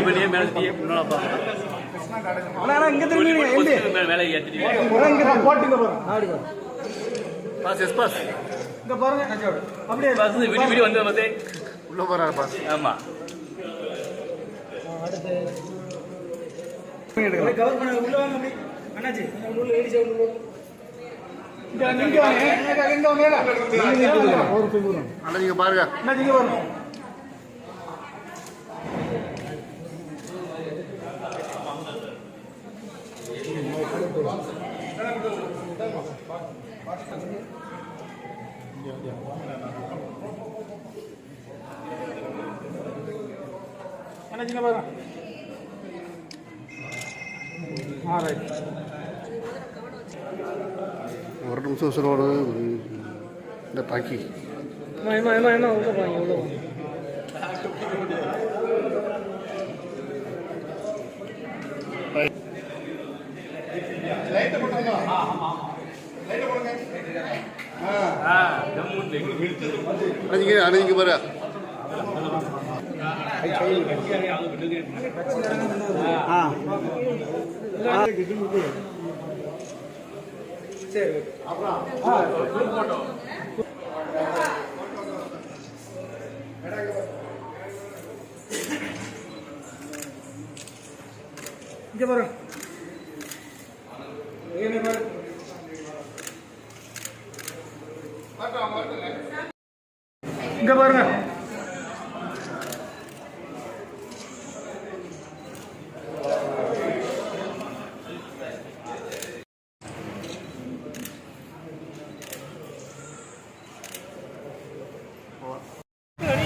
மேலேயே மேலே தீயே முன்னால பார்க்கலாம் அண்ணா அண்ணா இங்க திரும்பி எம்பி மேலே மேலே ஏற்றிட்டு இங்க போட்டுங்க பாருங்க ஆடி பாருங்க பாஸ் எஸ் பாஸ். இங்க பாருங்க அப்படியே பாஸ் விடி விடி வந்து வந்து உள்ள போறாரு பாஸ். ஆமாம் கவர் பண்ண உள்ள வாங்க அப்படி அண்ணாச்சி. உள்ள ஏடி சவுண்ட் போடு இங்க இங்க வாங்க. இங்க இங்க வாங்க ஒரு பிங்குறோம் அண்ணா நீங்க பாருங்க. பாருங்க. அண்ணாச்சி இங்க பாருங்க ஆ ரைட் ஒரு நிமிஷம் சொல்லுவாரு இந்த பாக்கி ஏமா ஏமா ஏமா உள்ள போங்க உள்ள போங்க ஆ ஜம்முன்னு அண்ணா நீங்க அண்ணா நீங்க பாருங்க சரி இங்க பாருங்க இங்க பாருங்க இங்க பாருங்க காந்தி இளந்தலைவர் ராகுல் காந்தி இளந்தலைவர் ராகுல்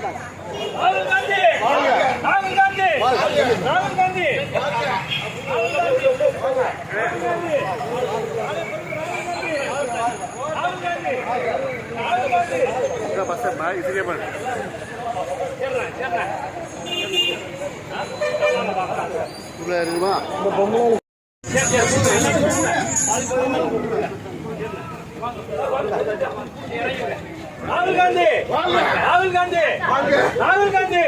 காந்தி ராகுல் காந்தி ராகுல் காந்தி ராகுல் காந்தி ராகுல் ராகுல் காந்தி. ராகுல் காந்தி. ராகுல் காந்தி.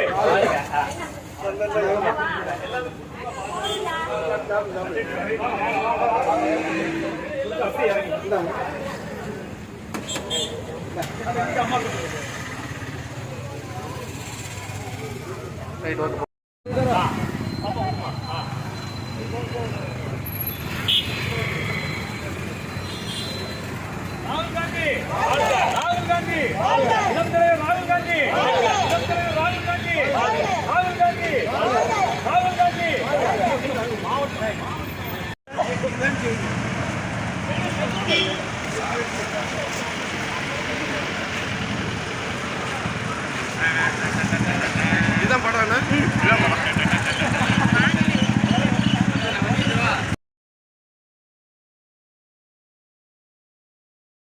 ரைட் ஓகே ராகுல் காந்தி ராகுல் காந்தி இளம் தலைவர் ராகுல் காந்தி இளம் தலைவர் ராகுல் காந்தி ராகுல் காந்தி ராகுல் காந்தி இதுதான் படம் என்ன?